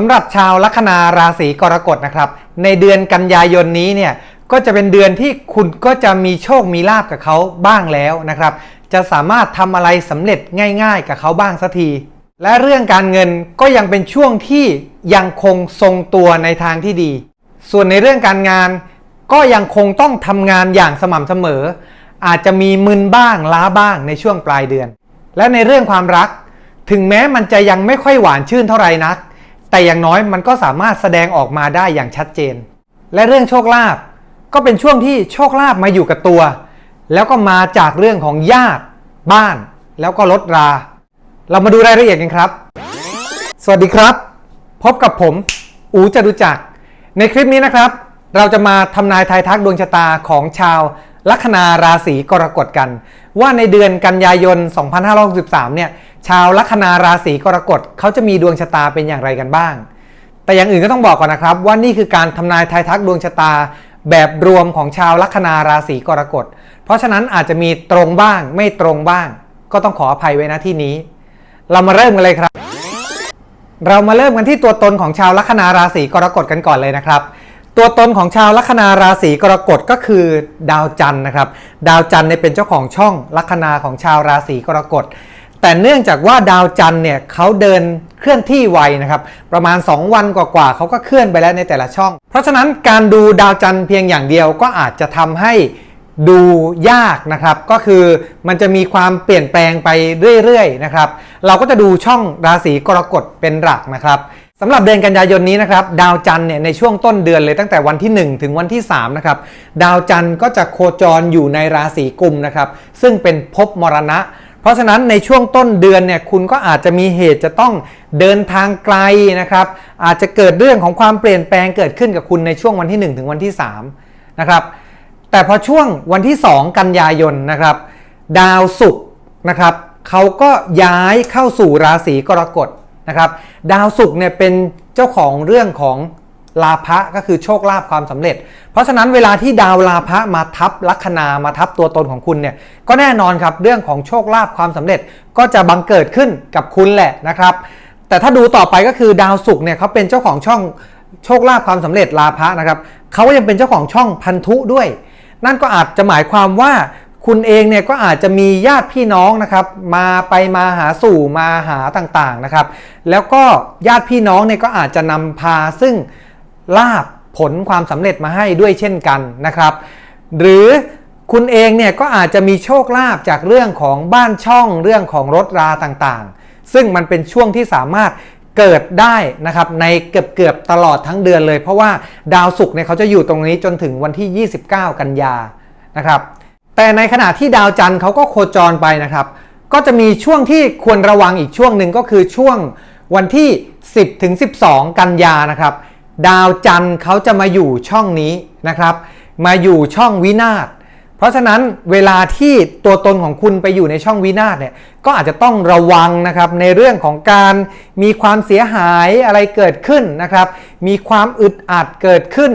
สำหรับชาวลัคนาราศีกรกฎนะครับ ในเดือนกันยายนนี้เนี่ยก็จะเป็นเดือนที่คุณก็จะมีโชคมีลาบกับเขาบ้างแล้วนะครับ จะสามารถทำอะไรสำเร็จง่าย ๆ กับเขาบ้างสักที และเรื่องการเงินก็ยังเป็นช่วงที่ยังคงทรงตัวในทางที่ดี ส่วนในเรื่องการงานก็ยังคงต้องทำงานอย่างสม่ำเสมอ อาจจะมีมึนบ้างล้าบ้างในช่วงปลายเดือน และในเรื่องความรัก ถึงแม้มันจะยังไม่ค่อยหวานชื่นเท่าไหร่นัก แต่อย่างน้อยมันก็สามารถแสดงออกมาได้อย่างชัดเจน และเรื่องโชคลาภก็เป็นช่วงที่โชคลาภมาอยู่กับตัว แล้วก็มาจากเรื่องของญาติ บ้าน แล้วก็ลดรา เรามาดูรายละเอียดกันครับ สวัสดีครับ พบกับผม อูจตุจัก ในคลิปนี้นะครับ เราจะมาทำนายทายทักดวงชะตาของชาวลัคนาราศีกรกฎกัน ว่าในเดือนกันยายน 2563 เนี่ย ชาวลัคนาราศีกรกฎเขาจะมีดวงชะตาเป็นอย่างไรกันบ้าง แต่อย่างอื่นก็ต้องบอกก่อนนะครับ ว่านี่คือการทำนายทายทักดวงชะตา แบบรวมของชาวลัคนาราศีกรกฎ เพราะฉะนั้นอาจจะมีตรงบ้าง ไม่ตรงบ้าง ก็ต้องขออภัยไว้นะที่นี้ เรามาเริ่มกันเลยครับ เรามาเริ่มกันที่ตัวตนของชาวลัคนาราศีกรกฎกันก่อนเลยนะครับตัวตนของชาวลัคนาราศีกรกฎก็คือดาวจันทร์นะครับ ดาวจันทร์เนี่ยเป็นเจ้าของช่องลัคนาของชาวราศีกรกฎ แต่เนื่องจากว่าดาวจันทร์เนี่ยเขาเดินเคลื่อนที่ไวนะครับ ประมาณ 2 วันกว่าๆเขาก็เคลื่อนไปแล้วในแต่ละช่อง เพราะฉะนั้นการดูดาวจันทร์เพียงอย่างเดียวก็อาจจะทำให้ดูยากนะครับ ก็คือมันจะมีความเปลี่ยนแปลงไปเรื่อยๆนะครับ เราก็จะดูช่องราศีกรกฎเป็นหลักนะครับสำหรับเดือนกันยายนนี้นะครับ ดาวจันทร์เนี่ยในช่วงต้นเดือนเลยตั้งแต่วันที่ 1 ถึงวันที่3นะครับดาวจันทร์ก็จะโคจรอยู่ในราศีกุมนะครับ ซึ่งเป็นภพมรณะ เพราะฉะนั้นในช่วงต้นเดือนเนี่ยคุณก็อาจจะมีเหตุจะต้องเดินทางไกลนะครับ อาจจะเกิดเรื่องของความเปลี่ยนแปลงเกิดขึ้นกับคุณในช่วงวันที่ 1 ถึงวันที่3นะครับแต่พอช่วงวันที่ 2 กันยายนนะครับ ดาวศุกร์นะครับเขาก็ย้ายเข้าสู่ราศีกรกฎนะครับ ดาวศุกร์เนี่ยเป็นเจ้าของเรื่องของ ลาภะก็คือโชคลาภความสำเร็จ เพราะฉะนั้นเวลาที่ดาวลาภะมาทับลัคนามาทับตัวตนของคุณเนี่ยก็แน่นอนครับเรื่องของโชคลาภความสำเร็จก็จะบังเกิดขึ้นกับคุณแหละนะครับ แต่ถ้าดูต่อไปก็คือดาวศุกร์เนี่ยเขาเป็นเจ้าของช่องโชคลาภความสำเร็จลาภะนะครับเขาก็ยังเป็นเจ้าของช่องพันธุด้วย นั่นก็อาจจะหมายความว่าคุณเองเนี่ยก็อาจจะมีญาติพี่น้องนะครับ มาไปมาหาสู่มาหาต่างๆนะครับ แล้วก็ญาติพี่น้องเนี่ยก็อาจจะนำพาซึ่ง ลาบผลความสำเร็จมาให้ด้วยเช่นกันนะครับ หรือคุณเองเนี่ยก็อาจจะมีโชคลาภจากเรื่องของบ้านช่องเรื่องของรถราต่างๆ ซึ่งมันเป็นช่วงที่สามารถเกิดได้นะครับในเกือบเกือบๆตลอดทั้งเดือนเลย เพราะว่าดาวศุกร์เนี่ยเขาจะอยู่ตรงนี้จนถึงวันที่ 29 กันยานะครับแต่ในขณะที่ดาวจันทร์เขาก็โคจรไปนะครับ ก็จะมีช่วงที่ควรระวังอีกช่วงหนึ่งก็คือช่วงวันที่ 10ถึง12 กันยานะครับ ดาวจันทร์เขาจะมาอยู่ช่องนี้นะครับ มาอยู่ช่องวินาศเพราะฉะนั้นเวลาที่ตัวตนของคุณไปอยู่ในช่องวินาศเนี่ยก็อาจจะต้องระวังนะครับในเรื่องของการมีความเสียหายอะไรเกิดขึ้นนะครับ มีความอึดอัดเกิดขึ้น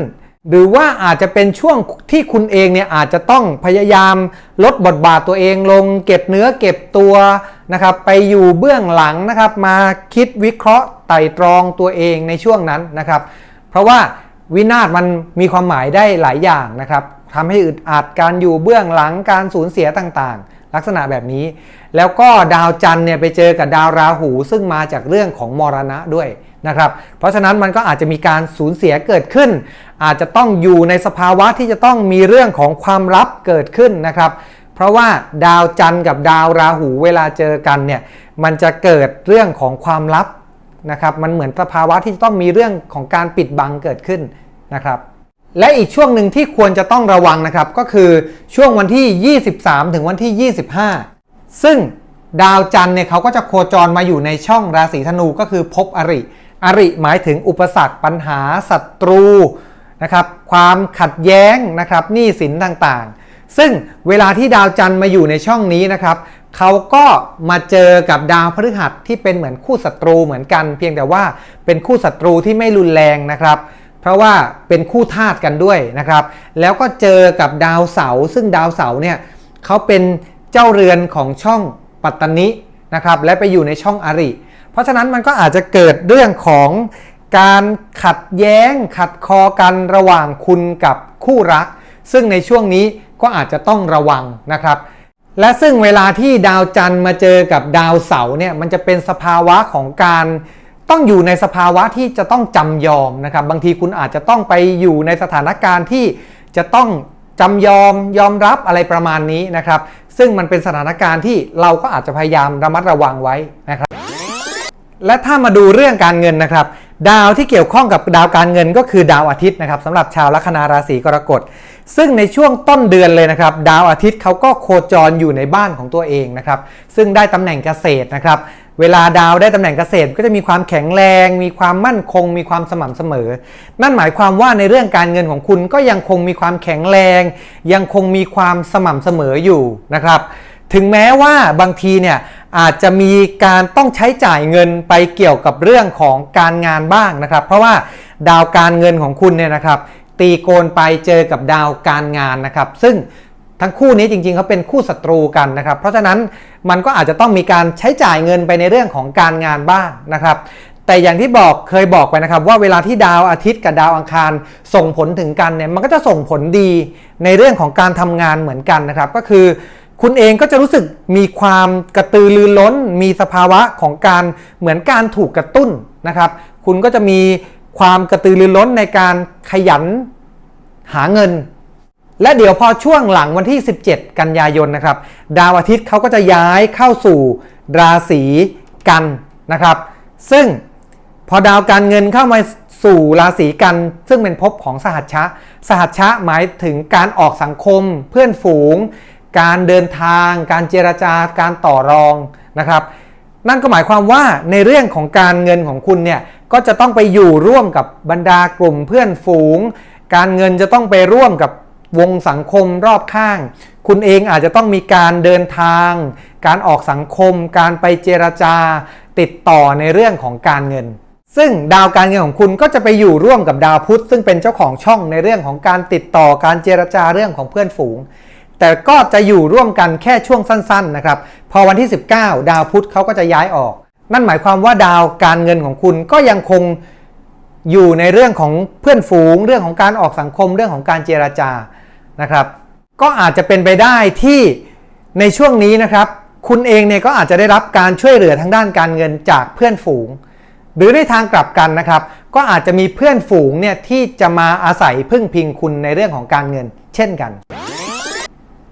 หรือว่าอาจจะเป็นช่วงที่คุณเองเนี่ยอาจจะต้องพยายามลดบทบาทตัวเองลง เก็บเนื้อเก็บตัวนะครับไปอยู่เบื้องหลังนะครับมาคิดวิเคราะห์ไต่ตรองตัวเองในช่วงนั้นนะครับ เพราะว่าวินาศมันมีความหมายได้หลายอย่างนะครับทำให้อึดอัดการอยู่เบื้องหลังการสูญเสียต่างๆ ลักษณะแบบนี้ แล้วก็ดาวจันทร์เนี่ยไปเจอกับดาวราหู ซึ่งมาจากเรื่องของมรณะด้วยนะครับ เพราะฉะนั้นมันก็อาจจะมีการสูญเสียเกิดขึ้น อาจจะต้องอยู่ในสภาวะที่จะต้องมีเรื่องของความลับเกิดขึ้นนะครับ เพราะว่าดาวจันทร์กับดาวราหูเวลาเจอกันเนี่ยมันจะเกิดเรื่องของความลับ นะครับมันเหมือนสภาวะที่จะต้องมีเรื่องของการปิดบังเกิดขึ้นนะครับและอีกช่วงหนึ่งที่ควรจะต้องระวังนะครับ ก็คือช่วงวันที่ 23 ถึงวันที่ 25 ซึ่งดาวจันทร์เนี่ยเขาก็จะโคจรมาอยู่ในช่องราศีธนูก็คือภพอริ อริหมายถึงอุปสรรคปัญหาศัตรูนะครับความขัดแย้งนะครับหนี้สินต่างๆ ซึ่งเวลาที่ดาวจันทร์มาอยู่ในช่องนี้นะครับ เขาก็มาเจอกับดาวพฤหัสที่เป็นเหมือนคู่ศัตรูเหมือนกัน เพียงแต่ว่าเป็นคู่ศัตรูที่ไม่รุนแรงนะครับ เพราะว่าเป็นคู่ธาตุกันด้วยนะครับ แล้วก็เจอกับดาวเสาร์ซึ่งดาวเสาร์เนี่ยเขาเป็นเจ้าเรือนของช่องปัตตนินะครับ และไปอยู่ในช่องอริ เพราะฉะนั้นมันก็อาจจะเกิดเรื่องของการขัดแย้งขัดคอกันระหว่างคุณกับคู่รัก ซึ่งในช่วงนี้ก็อาจจะต้องระวังนะครับ และซึ่งเวลาที่ดาวจันทร์มาเจอกับดาวเสาร์เนี่ยมันจะเป็นสภาวะของการต้องอยู่ในสภาวะที่จะต้องจำยอมนะครับ บางทีคุณอาจจะต้องไปอยู่ในสถานการณ์ที่จะต้องจำยอมยอมรับอะไรประมาณนี้นะครับ ซึ่งมันเป็นสถานการณ์ที่เราก็อาจจะพยายามระมัดระวังไว้นะครับ และถ้ามาดูเรื่องการเงินนะครับ ดาวที่เกี่ยวข้องกับดาวการเงินก็คือดาวอาทิตย์นะครับสำหรับชาวลัคนาราศีกรกฎ ซึ่งในช่วงต้นเดือนเลยนะครับ ดาวอาทิตย์เขาก็โคจรอยู่ในบ้านของตัวเองนะครับ ซึ่งได้ตำแหน่งเกษตรนะครับ เวลาดาวได้ตำแหน่งเกษตรก็จะมีความแข็งแรง มีความมั่นคง มีความสม่ำเสมอ นั่นหมายความว่าในเรื่องการเงินของคุณก็ยังคงมีความแข็งแรง ยังคงมีความสม่ำเสมออยู่นะครับ ถึงแม้ว่าบางทีเนี่ย อาจจะมีการต้องใช้จ่ายเงินไปเกี่ยวกับเรื่องของการงานบ้างนะครับ เพราะว่าดาวการเงินของคุณเนี่ยนะครับ ตีโกนไปเจอกับดาวการงานนะครับ ซึ่งทั้งคู่นี้จริงๆเขาเป็นคู่ศัตรูกันนะครับ เพราะฉะนั้นมันก็อาจจะต้องมีการใช้จ่ายเงินไปในเรื่องของการงานบ้างนะครับ แต่อย่างที่บอกเคยบอกไปนะครับ ว่าเวลาที่ดาวอาทิตย์กับดาวอังคารส่งผลถึงกันเนี่ยมันก็จะส่งผลดีในเรื่องของการทำงานเหมือนกันนะครับ ก็คือ คุณเองก็จะรู้สึกมีความกระตือรือร้น มีสภาวะของการเหมือนการถูกกระตุ้นนะครับ คุณก็จะมีความกระตือรือร้นในการขยันหาเงิน และเดี๋ยวพอช่วงหลังวันที่ 17 กันยายนนะครับ ดาวอาทิตย์เขาก็จะย้ายเข้าสู่ราศีกันนะครับ ซึ่งพอดาวการเงินเข้ามาสู่ราศีกัน ซึ่งเป็นภพของสหัชชะ สหัชชะหมายถึงการออกสังคมเพื่อนฝูง การเดินทาง การเจรจาการต่อรองนะครับ นั่นก็หมายความว่าในเรื่องของการเงินของคุณเนี่ยก็จะต้องไปอยู่ร่วมกับบรรดากลุ่มเพื่อนฝูง การเงินจะต้องไปร่วมกับวงสังคมรอบข้าง คุณเองอาจจะต้องมีการเดินทาง การออกสังคม การไปเจรจา ติดต่อในเรื่องของการเงิน ซึ่งดาวการเงินของคุณก็จะไปอยู่ร่วมกับดาวพุธซึ่งเป็นเจ้าของช่องในเรื่องของการติดต่อการเจรจาเรื่องของเพื่อนฝูง แต่ก็จะอยู่ร่วมกันแค่ช่วงสั้นๆนะครับ พอวันที่ 19 ดาวพุธเขาก็จะย้ายออก นั่นหมายความว่าดาวการเงินของคุณก็ยังคงอยู่ในเรื่องของเพื่อนฝูง เรื่องของการออกสังคมเรื่องของการเจรจานะครับ ก็อาจจะเป็นไปได้ที่ในช่วงนี้นะครับ คุณเองเนี่ยก็อาจจะได้รับการช่วยเหลือทางด้านการเงินจากเพื่อนฝูง หรือในทางกลับกันนะครับ ก็อาจจะมีเพื่อนฝูงเนี่ยที่จะมาอาศัยพึ่งพิงคุณในเรื่องของการเงิน เช่นกัน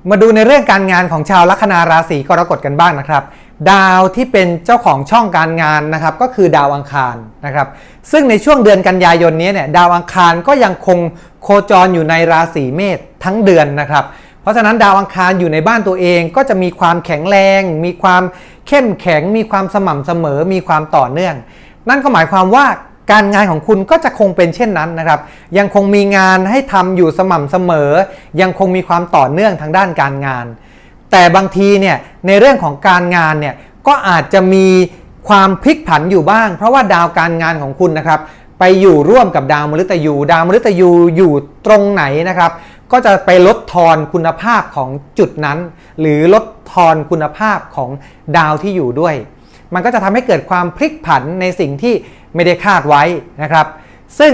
มาดูในเรื่องการงานของชาวลัคนาราศีกรกฎกันบ้างนะครับ ดาวที่เป็นเจ้าของช่องการงานนะครับ ก็คือดาวอังคารนะครับ ซึ่งในช่วงเดือนกันยายนนี้เนี่ยดาวอังคารก็ยังคงโคจรอยู่ในราศีเมษทั้งเดือนนะครับ เพราะฉะนั้นดาวอังคารอยู่ในบ้านตัวเองก็จะมีความแข็งแรง มีความเข้มแข็ง มีความสม่ำเสมอ มีความต่อเนื่อง นั่นก็หมายความว่า การงานของคุณก็จะคงเป็นเช่นนั้นนะครับ ยังคงมีงานให้ทำอยู่สม่ำเสมอ ยังคงมีความต่อเนื่องทางด้านการงาน แต่บางทีเนี่ยในเรื่องของการงานเนี่ยก็อาจจะมีความพลิกผันอยู่บ้าง เพราะว่าดาวการงานของคุณนะครับ ไปอยู่ร่วมกับดาวมฤตยู ดาวมฤตยูอยู่ตรงไหนนะครับ ก็จะไปลดทอนคุณภาพของจุดนั้น หรือลดทอนคุณภาพของดาวที่อยู่ด้วย มันก็จะทำให้เกิดความพลิกผันในสิ่งที่ ไม่ได้คาดไว้นะครับ ซึ่ง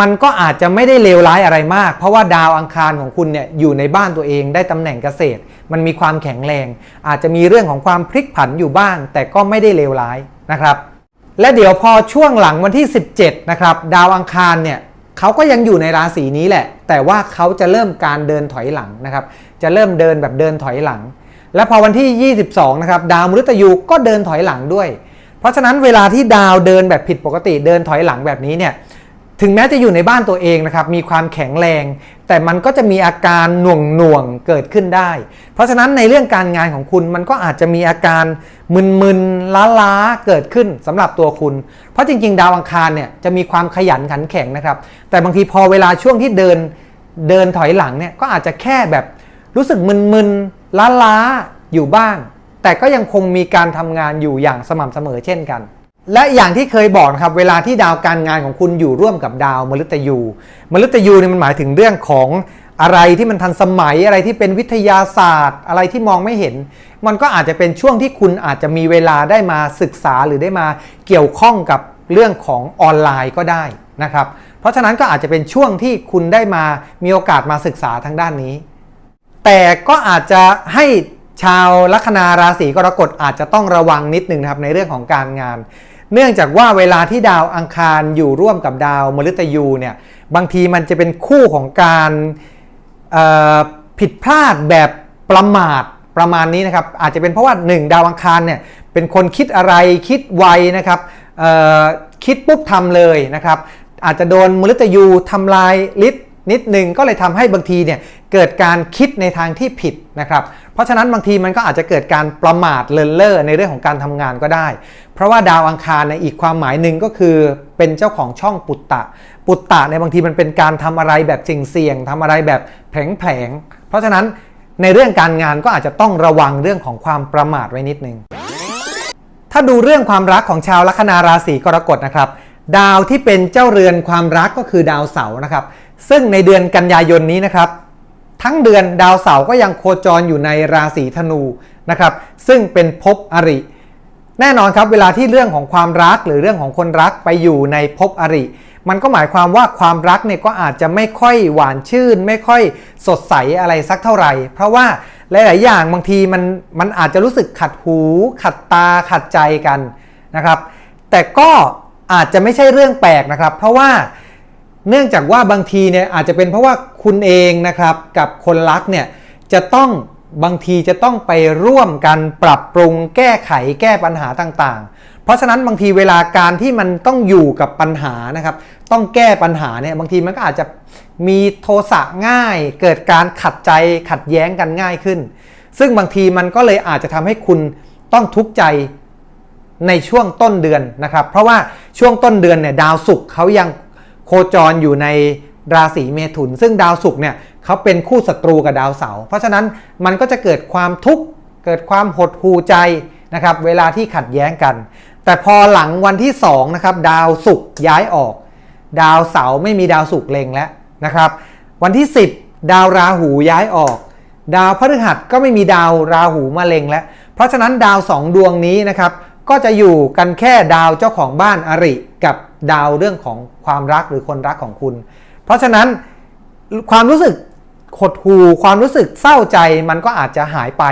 มันก็อาจจะไม่ได้เลวร้ายอะไรมาก เพราะว่าดาวอังคารของคุณเนี่ยอยู่ในบ้านตัวเองได้ตำแหน่งเกษตร มันมีความแข็งแรง อาจจะมีเรื่องของความพลิกผันอยู่บ้าง แต่ก็ไม่ได้เลวร้ายนะครับ และเดี๋ยวพอช่วงหลังวันที่ 17 นะครับ ดาวอังคารเนี่ยเขาก็ยังอยู่ในราศีนี้แหละ แต่ว่าเขาจะเริ่มการเดินถอยหลังนะครับ จะเริ่มเดินแบบเดินถอยหลัง และพอวันที่ 22 นะครับ ดาวมฤตยูก็เดินถอยหลังด้วย เพราะฉะนั้นเวลาที่ดาวเดินแบบผิดปกติเดินถอยหลังแบบนี้เนี่ยถึงแม้จะอยู่ในบ้านตัวเองนะครับมีความแข็งแรง แต่มันก็จะมีอาการหน่วงหน่วงเกิดขึ้นได้ เพราะฉะนั้นในเรื่องการงานของคุณมันก็อาจจะมีอาการมึนๆล้าๆเกิดขึ้นสำหรับตัวคุณ เพราะจริง ๆ ดาวอังคารเนี่ยจะมีความขยันขันแข็งนะครับ แต่บางทีพอเวลาช่วงที่เดินเดินถอยหลังเนี่ยก็อาจจะแค่แบบรู้สึกมึนๆล้าๆอยู่บ้าง แต่ก็ยังคงมีการทำงานอยู่อย่างสม่ำเสมอเช่นกัน และอย่างที่เคยบอกนะครับเวลาที่ดาวการงานของคุณอยู่ร่วมกับดาวมฤตยูมฤตยูเนี่ยมันหมายถึงเรื่องของอะไรที่มันทันสมัยอะไรที่เป็นวิทยาศาสตร์ อะไรที่มองไม่เห็น มันก็อาจจะเป็นช่วงที่คุณอาจจะมีเวลาได้มาศึกษาหรือได้มาเกี่ยวข้องกับเรื่องของออนไลน์ก็ได้นะครับ เพราะฉะนั้นก็อาจจะเป็นช่วงที่คุณได้มามีโอกาสมาศึกษาทางด้านนี้ แต่ก็อาจจะให้ ชาวลัคนาราศีกรกฎอาจจะต้องระวังนิดนึงนะครับในเรื่องของการงาน เนื่องจากว่าเวลาที่ดาวอังคารอยู่ร่วมกับดาวมฤตยูเนี่ยบางทีมันจะเป็นคู่ของการผิดพลาดแบบประมาทประมาณนี้นะครับอาจจะเป็นเพราะว่า 1 ดาวอังคารเนี่ยเป็นคนคิดอะไรคิดไวนะครับคิดปุ๊บทำเลยนะครับอาจจะโดนมฤตยูทำลายฤทธิ์นิดหนึ่งก็เลยทำให้บางทีเนี่ย เกิดการคิดในทางที่ผิดนะครับ เพราะฉะนั้นบางทีมันก็อาจจะเกิดการประมาทเลินเล่อในเรื่องของการทำงานก็ได้ เพราะว่าดาวอังคารในอีกความหมายหนึ่งก็คือเป็นเจ้าของช่องปุตตะ ปุตตะในบางทีมันเป็นการทำอะไรแบบเสี่ยงๆทำอะไรแบบแผลงๆเพราะฉะนั้นในเรื่องการงานก็อาจจะต้องระวังเรื่องของความประมาทไว้นิดนึงถ้าดูเรื่องความรักของชาวลัคนาราศีกรกฎนะครับ ดาวที่เป็นเจ้าเรือนความรักก็คือดาวเสาร์นะครับ ซึ่งในเดือนกันยายนนี้นะครับ ทั้งเดือนดาวเสาร์ก็ยังโคจรอยู่ในราศีธนูนะครับ ซึ่งเป็นภพอริ แน่นอนครับเวลาที่เรื่องของความรักหรือเรื่องของคนรักไปอยู่ในภพอริ มันก็หมายความว่าความรักเนี่ยก็อาจจะไม่ค่อยหวานชื่น ไม่ค่อยสดใสอะไรสักเท่าไหร่ เพราะว่าหลาย ๆ อย่างบางทีมันมันอาจจะรู้สึกขัดหู ขัดตาขัดใจกันนะครับ แต่ก็อาจจะไม่ใช่เรื่องแปลกนะครับ เพราะว่า เนื่องจากว่าบางทีเนี่ยอาจจะเป็นเพราะว่าคุณเองนะครับกับคนรักเนี่ยจะต้องบางทีจะต้องไปร่วมกันปรับปรุงแก้ไขแก้ปัญหาต่างๆ เพราะฉะนั้นบางทีเวลาการที่มันต้องอยู่กับปัญหานะครับต้องแก้ปัญหาเนี่ยบางทีมันก็อาจจะมีโทสะง่าย เกิดการขัดใจขัดแย้งกันง่ายขึ้น ซึ่งบางทีมันก็เลยอาจจะทำให้คุณต้องทุกข์ใจในช่วงต้นเดือนนะครับ เพราะว่าช่วงต้นเดือนเนี่ยดาวศุกร์เขายัง โคจรอยู่ในราศีเมถุน ซึ่งดาวศุกร์เนี่ยเขาเป็นคู่ศัตรูกับดาวเสาร์เพราะฉะนั้นมันก็จะเกิดความทุกข์เกิดความหดหู่ใจนะครับเวลาที่ขัดแย้งกัน แต่พอหลังวันที่2นะครับดาวศุกร์ย้ายออก ดาวเสาร์ไม่มีดาวศุกร์เล็งแล้วนะครับ วันที่ 10 ดาวราหูย้ายออก ดาวพฤหัสก็ไม่มีดาวราหูมาเล็งแล้ว เพราะฉะนั้นดาวสองดวงนี้นะครับ ก็จะอยู่กันแค่ดาวเจ้าของบ้านอริ กับดาวเรื่องของความรักหรือคนรักของคุณ เพราะฉะนั้นความรู้สึกหดหู่ความรู้สึกเศร้าใจมันก็อาจจะหายไป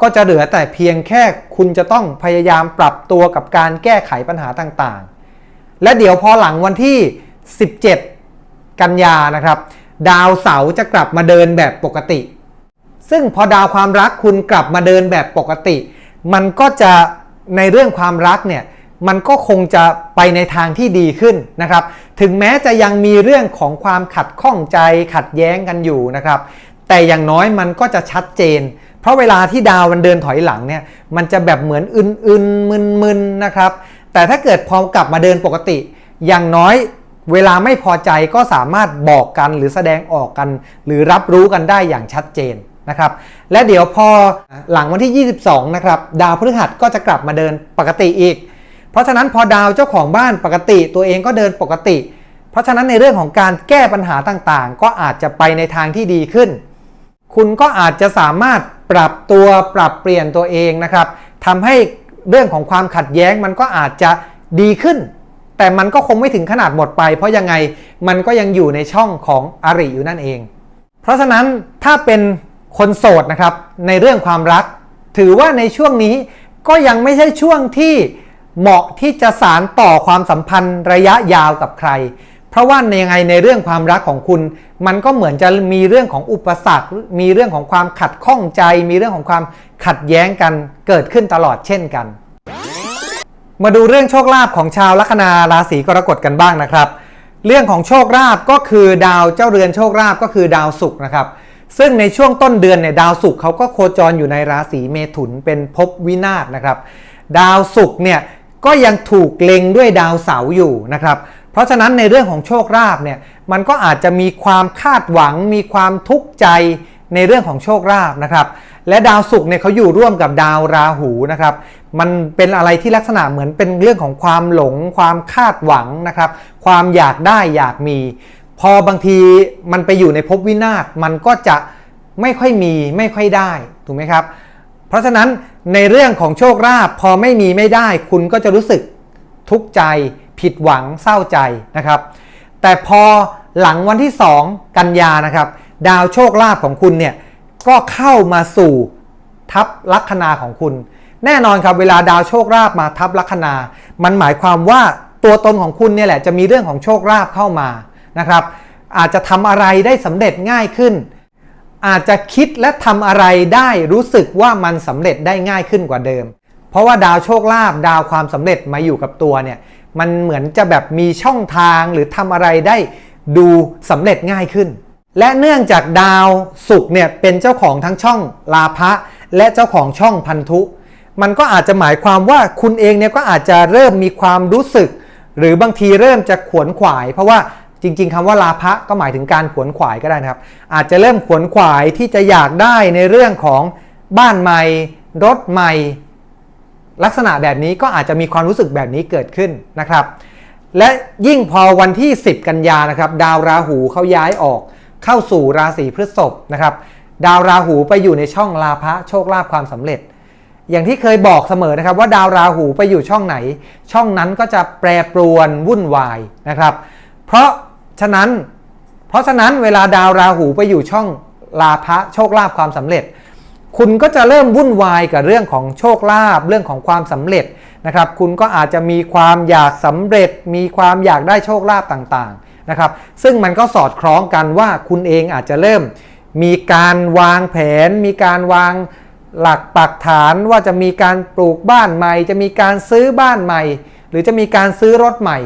ก็จะเหลือแต่เพียงแค่คุณจะต้องพยายามปรับตัวกับการแก้ไขปัญหาต่างๆ และเดี๋ยวพอหลังวันที่ 17 กันยานะครับ ดาวเสาร์จะกลับมาเดินแบบปกติ ซึ่งพอดาวความรักคุณกลับมาเดินแบบปกติ มันก็จะ ในเรื่องความรักเนี่ยมันก็คงจะไปในทางที่ดีขึ้นนะครับ ถึงแม้จะยังมีเรื่องของความขัดข้องใจขัดแย้งกันอยู่นะครับ แต่อย่างน้อยมันก็จะชัดเจน เพราะเวลาที่ดาวมันเดินถอยหลังเนี่ย มันจะแบบเหมือนอึนๆมึนๆนะครับ แต่ถ้าเกิดพอกลับมาเดินปกติ อย่างน้อยเวลาไม่พอใจก็สามารถบอกกันหรือแสดงออกกัน หรือรับรู้กันได้อย่างชัดเจน นะครับและเดี๋ยวพอหลังวันที่ 22 นะครับ ดาวพฤหัสก็จะกลับมาเดินปกติอีก เพราะฉะนั้นพอดาวเจ้าของบ้านปกติตัวเองก็เดินปกติ เพราะฉะนั้นในเรื่องของการแก้ปัญหาต่างๆ ก็อาจจะไปในทางที่ดีขึ้น คุณก็อาจจะสามารถปรับตัวปรับเปลี่ยนตัวเองนะครับทำให้เรื่องของความขัดแย้งมันก็อาจจะดีขึ้น แต่มันก็คงไม่ถึงขนาดหมดไป เพราะยังไงมันก็ยังอยู่ในช่องของอริอยู่นั่นเอง เพราะฉะนั้นถ้าเป็น คนโสดนะครับในเรื่องความรัก ถือว่าในช่วงนี้ก็ยังไม่ใช่ช่วงที่เหมาะที่จะสารต่อความสัมพันธ์ระยะยาวกับใคร เพราะว่าในยังไงในเรื่องความรักของคุณ มันก็เหมือนจะมีเรื่องของอุปสรรค มีเรื่องของความขัดข้องใจ มีเรื่องของความขัดแย้งกันเกิดขึ้นตลอดเช่นกัน มาดูเรื่องโชคลาภของชาวลัคนาราศีกรกฎกันบ้างนะครับ เรื่องของโชคลาภก็คือดาวเจ้าเรือนโชคลาภก็คือดาวศุกร์นะครับ ซึ่งในช่วงต้นเดือนเนี่ยดาวศุกร์เขาก็โคจรอยู่ในราศีเมถุนเป็นภพวินาศนะครับ ดาวศุกร์เนี่ยก็ยังถูกเล็งด้วยดาวเสาร์อยู่นะครับ เพราะฉะนั้นในเรื่องของโชคลาภเนี่ยมันก็อาจจะมีความคาดหวัง มีความทุกข์ใจในเรื่องของโชคลาภนะครับ และดาวศุกร์เนี่ยเขาอยู่ร่วมกับดาวราหูนะครับ มันเป็นอะไรที่ลักษณะเหมือนเป็นเรื่องของความหลง ความคาดหวังนะครับ ความอยากได้อยากมี พอบางทีมันไปอยู่ในภพวินาศมันก็จะไม่ค่อยมีไม่ค่อยได้ถูกไหมครับ เพราะฉะนั้นในเรื่องของโชคลาภพอไม่มีไม่ได้ คุณก็จะรู้สึกทุกข์ใจ ผิดหวังเศร้าใจนะครับ แต่พอหลังวันที่ 2 กันยานะครับ ดาวโชคลาภของคุณเนี่ยก็เข้ามาสู่ทับลัคนาของคุณ แน่นอนครับเวลาดาวโชคลาภมาทับลัคนา มันหมายความว่าตัวตนของคุณเนี่ยแหละจะมีเรื่องของโชคลาภเข้ามา นะครับ อาจจะทำอะไรได้สำเร็จง่ายขึ้น อาจจะคิดและทำอะไรได้รู้สึกว่ามันสำเร็จได้ง่ายขึ้นกว่าเดิม เพราะว่าดาวโชคลาภดาวความสำเร็จมาอยู่กับตัวเนี่ยมันเหมือนจะแบบมีช่องทางหรือทำอะไรได้ดูสำเร็จง่ายขึ้น และเนื่องจากดาวศุกร์เนี่ยเป็นเจ้าของทั้งช่องลาภะและเจ้าของช่องพันธุ มันก็อาจจะหมายความว่าคุณเองเนี่ยก็อาจจะเริ่มมีความรู้สึก หรือบางทีเริ่มจะขวนขวาย เพราะว่า จริง ๆคำว่าลาภะก็หมายถึงการขวนขวายก็ได้นะครับ อาจจะเริ่มขวนขวายที่จะอยากได้ในเรื่องของบ้านใหม่ รถใหม่ ลักษณะแบบนี้ก็อาจจะมีความรู้สึกแบบนี้เกิดขึ้นนะครับ และยิ่งพอวันที่ 10 กันยานะครับ ดาวราหูเขาย้ายออก เข้าสู่ราศีพฤษภนะครับ ดาวราหูไปอยู่ในช่องลาภะโชคลาภความสำเร็จ อย่างที่เคยบอกเสมอนะครับ ว่าดาวราหูไปอยู่ช่องไหน ช่องนั้นก็จะแปรปรวนวุ่นวายนะครับ เพราะ ฉะนั้น เพราะฉะนั้นเวลาดาวราหูไปอยู่ช่องลาภะโชคลาภความสำเร็จ คุณก็จะเริ่มวุ่นวายกับเรื่องของโชคลาภเรื่องของความสำเร็จนะครับ คุณก็อาจจะมีความอยากสำเร็จ มีความอยากได้โชคลาภต่างๆนะครับ ซึ่งมันก็สอดคล้องกันว่าคุณเองอาจจะเริ่มมีการวางแผน มีการวางหลักปักฐานว่าจะมีการปลูกบ้านใหม่ จะมีการซื้อบ้านใหม่ หรือจะมีการซื้อรถใหม่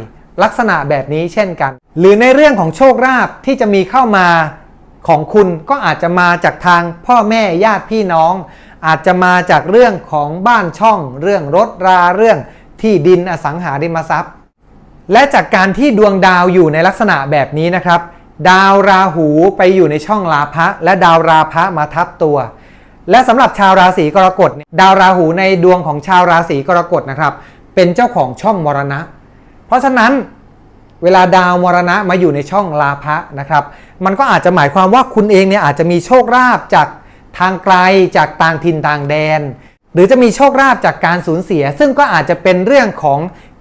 ลักษณะแบบนี้เช่นกัน หรือในเรื่องของโชคลาภที่จะมีเข้ามาของคุณก็อาจจะมาจากทางพ่อแม่ญาติพี่น้อง อาจจะมาจากเรื่องของบ้านช่อง เรื่องรถราเรื่องที่ดินอสังหาริมทรัพย์ และจากการที่ดวงดาวอยู่ในลักษณะแบบนี้นะครับ ดาวราหูไปอยู่ในช่องลาภะและดาวราภะมาทับตัว และสำหรับชาวราศีกรกฎดาวราหูในดวงของชาวราศีกรกฎนะครับ เป็นเจ้าของช่องมรณะ เพราะฉะนั้นเวลาดาวมรณะมาอยู่ในช่องลาภะนะครับ มันก็อาจจะหมายความว่าคุณเองเนี่ยอาจจะมีโชคลาภจากทางไกลจากต่างถิ่นต่างแดน หรือจะมีโชคลาภจากการสูญเสีย ซึ่งก็อาจจะเป็นเรื่องของ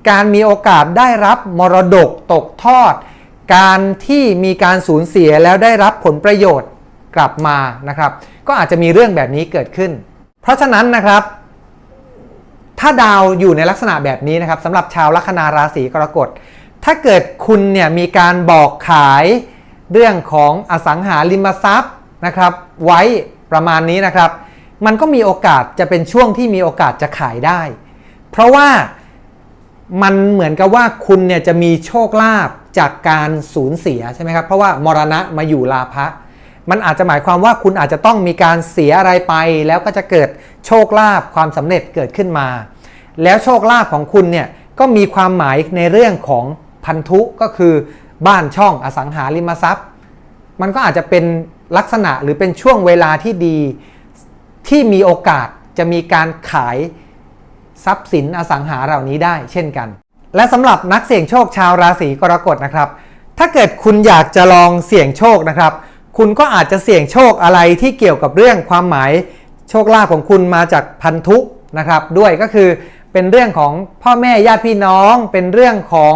การมีโอกาสได้รับมรดกตกทอด การที่มีการสูญเสียแล้วได้รับผลประโยชน์กลับมานะครับ ก็อาจจะมีเรื่องแบบนี้เกิดขึ้น เพราะฉะนั้นนะครับ ถ้าดาวอยู่ในลักษณะแบบนี้นะครับสำหรับชาวลัคนาราศีกรกฎ ถ้าเกิดคุณเนี่ยมีการบอกขายเรื่องของอสังหาริมทรัพย์นะครับ ไว้ประมาณนี้นะครับ มันก็มีโอกาสจะเป็นช่วงที่มีโอกาสจะขายได้ เพราะว่ามันเหมือนกับว่าคุณเนี่ยจะมีโชคลาภจากการสูญเสียใช่ไหมครับ เพราะว่ามรณะมาอยู่ลาภะ มันอาจจะหมายความว่าคุณอาจจะต้องมีการเสียอะไรไป แล้วก็จะเกิดโชคลาภความสำเร็จเกิดขึ้นมา แล้วโชคลาภของคุณเนี่ยก็มีความหมายในเรื่องของพันธุก็คือบ้านช่องอสังหาริมทรัพย์ มันก็อาจจะเป็นลักษณะหรือเป็นช่วงเวลาที่ดีที่มีโอกาสจะมีการขายทรัพย์สินอสังหาเหล่านี้ได้เช่นกัน และสำหรับนักเสี่ยงโชคชาวราศีกรกฎนะครับ ถ้าเกิดคุณอยากจะลองเสี่ยงโชคนะครับ คุณก็อาจจะเสี่ยงโชคอะไรที่เกี่ยวกับเรื่องความหมายโชคลาภของคุณมาจากพันธุนะครับด้วยก็คือเป็นเรื่องของพ่อแม่ญาติพี่น้อง เป็นเรื่องของ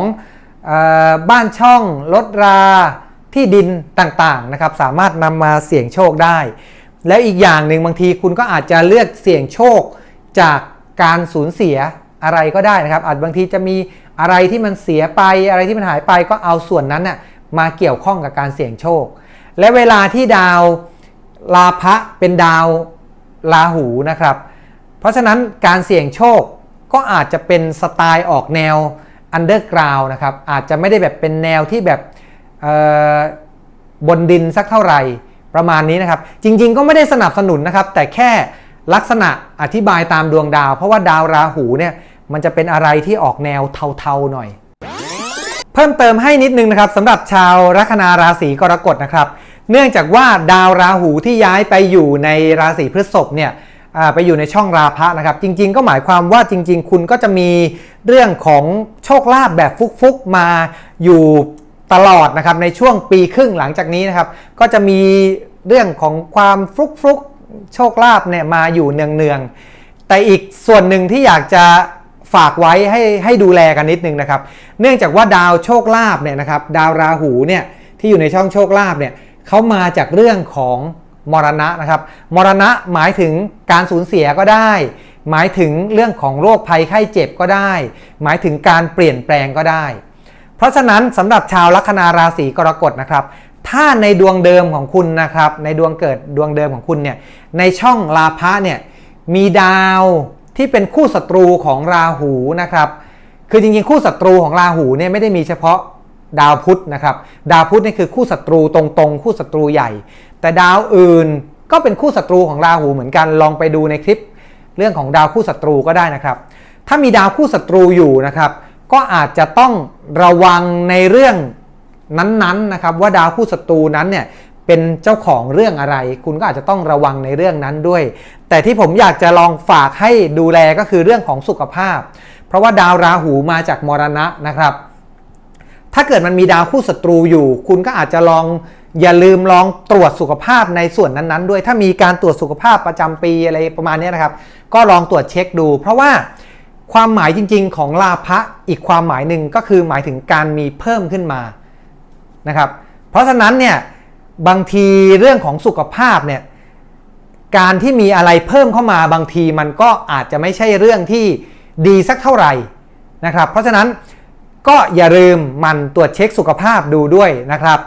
ออบ้านช่องรถราที่ดินต่างๆนะครับสามารถนำมาเสี่ยงโชคได้ แล้วอีกอย่างหนึ่งบางทีคุณก็อาจจะเลือกเสี่ยงโชคจากการสูญเสียอะไรก็ได้นะครับ อาจบางทีจะมีอะไรที่มันเสียไปอะไรที่มันหายไปก็เอาส่วนนั้นน่ะมาเกี่ยวข้องกับการเสี่ยงโชค และเวลาที่ดาวลาภะเป็นดาวลาหูนะครับ เพราะฉะนั้นการเสี่ยงโชคก็อาจจะเป็นสไตล์ออกแนวอันเดอร์กราวนะครับ อาจจะไม่ได้แบบเป็นแนวที่แบบบนดินสักเท่าไหร่ประมาณนี้นะครับ จริงๆก็ไม่ได้สนับสนุนนะครับ แต่แค่ลักษณะอธิบายตามดวงดาว เพราะว่าดาวราหูเนี่ยมันจะเป็นอะไรที่ออกแนวเทาๆหน่อย เพิ่มเติมให้นิดนึงนะครับสำหรับชาวลัคนาราศีกรกฎนะครับ เนื่องจากว่าดาวราหูที่ย้ายไปอยู่ในราศีพฤษภเนี่ยไปอยู่ในช่องราพะนะครับ จริง ๆ ก็หมายความว่าจริง ๆ คุณก็จะมีเรื่องของโชคลาภแบบฟุกๆมาอยู่ตลอดนะครับในช่วงปีครึ่งหลังจากนี้นะครับ ก็จะมีเรื่องของความฟุกๆโชคลาภเนี่ยมาอยู่เนืองๆแต่อีกส่วนหนึ่งที่อยากจะฝากไว้ให้ให้ดูแลกันนิดนึงนะครับ เนื่องจากว่าดาวโชคลาภเนี่ยนะครับ ดาวราหูเนี่ยที่อยู่ในช่องโชคลาภเนี่ย เขามาจากเรื่องของมรณะนะครับ มรณะหมายถึงการสูญเสียก็ได้ หมายถึงเรื่องของโรคภัยไข้เจ็บก็ได้ หมายถึงการเปลี่ยนแปลงก็ได้ เพราะฉะนั้นสำหรับชาวลัคนาราศีกรกฎนะครับ ถ้าในดวงเดิมของคุณนะครับ ในดวงเกิดดวงเดิมของคุณเนี่ย ในช่องลาภะเนี่ยมีดาวที่เป็นคู่ศัตรูของราหูนะครับ คือจริงๆ คู่ศัตรูของราหูเนี่ยไม่ได้มีเฉพาะ ดาวพุธนะครับ ดาวพุธนี่คือคู่ศัตรูตรงๆ คู่ศัตรูใหญ่ แต่ดาวอื่นก็เป็นคู่ศัตรูของราหูเหมือนกันลองไปดูในคลิป เรื่องของดาวคู่ศัตรูก็ได้นะครับ ถ้ามีดาวคู่ศัตรูอยู่นะครับ ก็อาจจะต้องระวังในเรื่องนั้นๆนะครับ ว่าดาวคู่ศัตรูนั้นเนี่ยเป็นเจ้าของเรื่องอะไร คุณก็อาจจะต้องระวังในเรื่องนั้นด้วย แต่ที่ผมอยากจะลองฝากให้ดูแลก็คือเรื่องของสุขภาพ เพราะว่าดาวราหูมาจากมรณะนะครับ ถ้าเกิดมันมีดาวคู่ศัตรูอยู่ คุณก็อาจจะลองอย่าลืมลองตรวจสุขภาพในส่วนนั้นๆ ด้วย ถ้ามีการตรวจสุขภาพประจำปีอะไรประมาณนี้นะครับ ก็ลองตรวจเช็คดู เพราะว่าความหมายจริง ๆ ของลาภะอีกความหมายหนึ่งก็คือหมายถึงการมีเพิ่มขึ้นมานะครับ เพราะฉะนั้นเนี่ยบางทีเรื่องของสุขภาพเนี่ยการที่มีอะไรเพิ่มเข้ามาบางทีมันก็อาจจะไม่ใช่เรื่องที่ดีสักเท่าไหร่นะครับ เพราะฉะนั้น ก็อย่าลืมมันตรวจเช็คสุขภาพดูด้วยนะครับ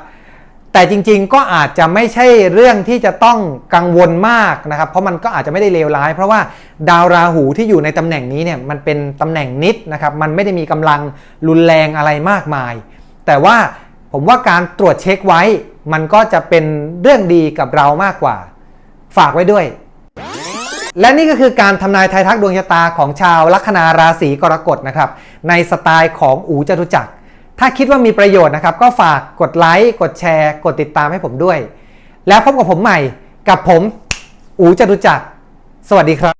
แต่จริงๆก็อาจจะไม่ใช่เรื่องที่จะต้องกังวลมากนะครับ เพราะมันก็อาจจะไม่ได้เลวร้าย เพราะว่าดาวราหูที่อยู่ในตำแหน่งนี้เนี่ยมันเป็นตำแหน่งนิดนะครับ มันไม่ได้มีกำลังรุนแรงอะไรมากมาย แต่ว่าผมว่าการตรวจเช็คไว้ มันก็จะเป็นเรื่องดีกับเรามากกว่า ฝากไว้ด้วย และนี่ก็คือการทำนายทายทักดวงชะตาของชาวลัคนาราศีกรกฎนะครับ ในสไตล์ของอูจตุจักร ถ้าคิดว่ามีประโยชน์นะครับ ก็ฝากกดไลค์กดแชร์ กดติดตามให้ผมด้วย แล้วพบกับผมใหม่กับผม อูจตุจักร สวัสดีครับ